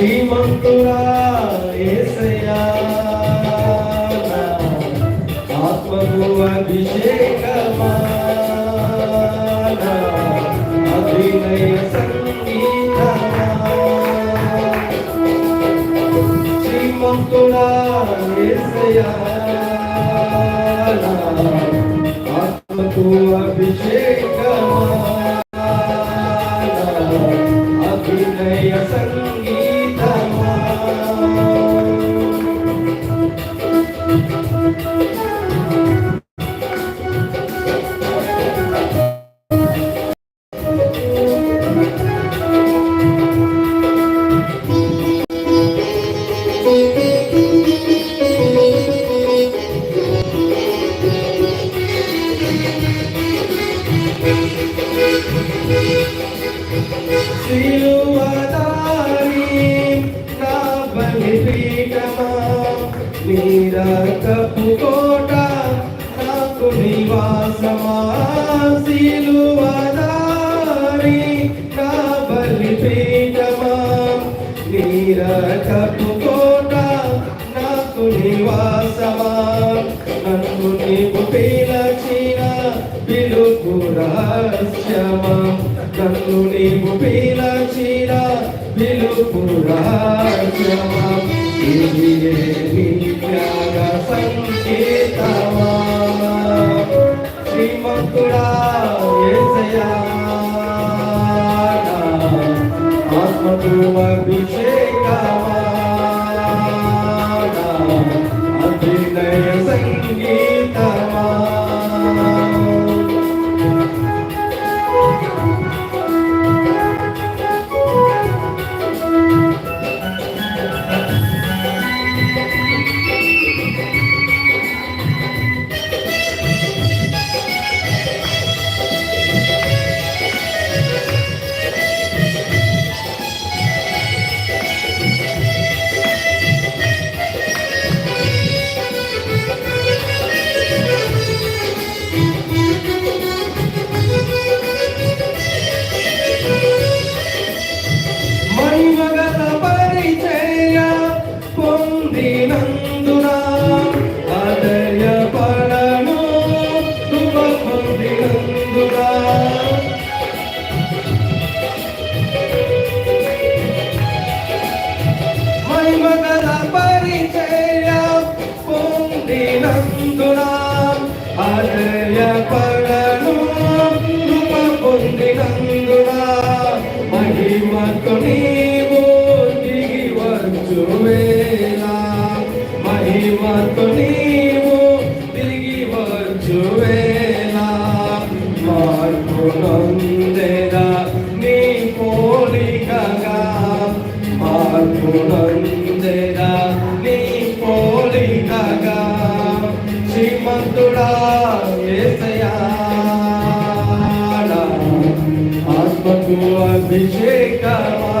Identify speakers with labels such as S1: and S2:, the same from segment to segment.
S1: శ్రీమంతుడా యేసయ్యా ఆత్మకు అభిషేకమా అభినయ సంగీతమా శ్రీమంతుడా యేసయ్యా ఆత్మకు అభిషేకమా అభినయ సంగీతమా శ్రీరకపు కోట నాకు నివాసమా సిలువదారి పిలచిన పిలుపు రహస్యమా నన్ను నీవు పిలచిన పిలుపు రహస్యమా ఇది ఏ త్యాగ సంకేతమా. శ్రీమంతుడా యేసయ్యా ఆత్మకు మహిమతో నీవు దిగి వచ్చు వేళ మహిమతో నీవు తిరిగి వచ్చు వేళ మార్పు నందేదా నీ పోలికగా? మార్పు నందేదా నీ పోలికగా? శ్రీమంతుడా ఆత్మకు అభిషేకమా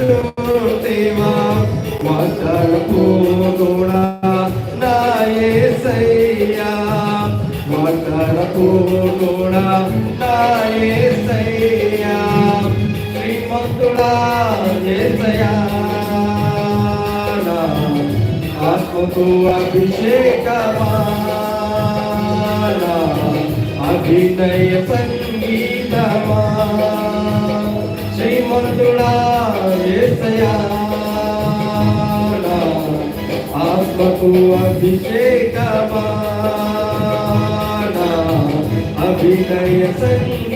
S1: నెరవేర్చుతుంటివా వాగ్దానపు కూడా నా యేసయ్యా వాగ్దానపు కూడా నా యేసయ్యా శ్రీమంతుడా ఆత్మకు అభినయ సంగీతమా ఆత్మకు అభినయ సంగీతమా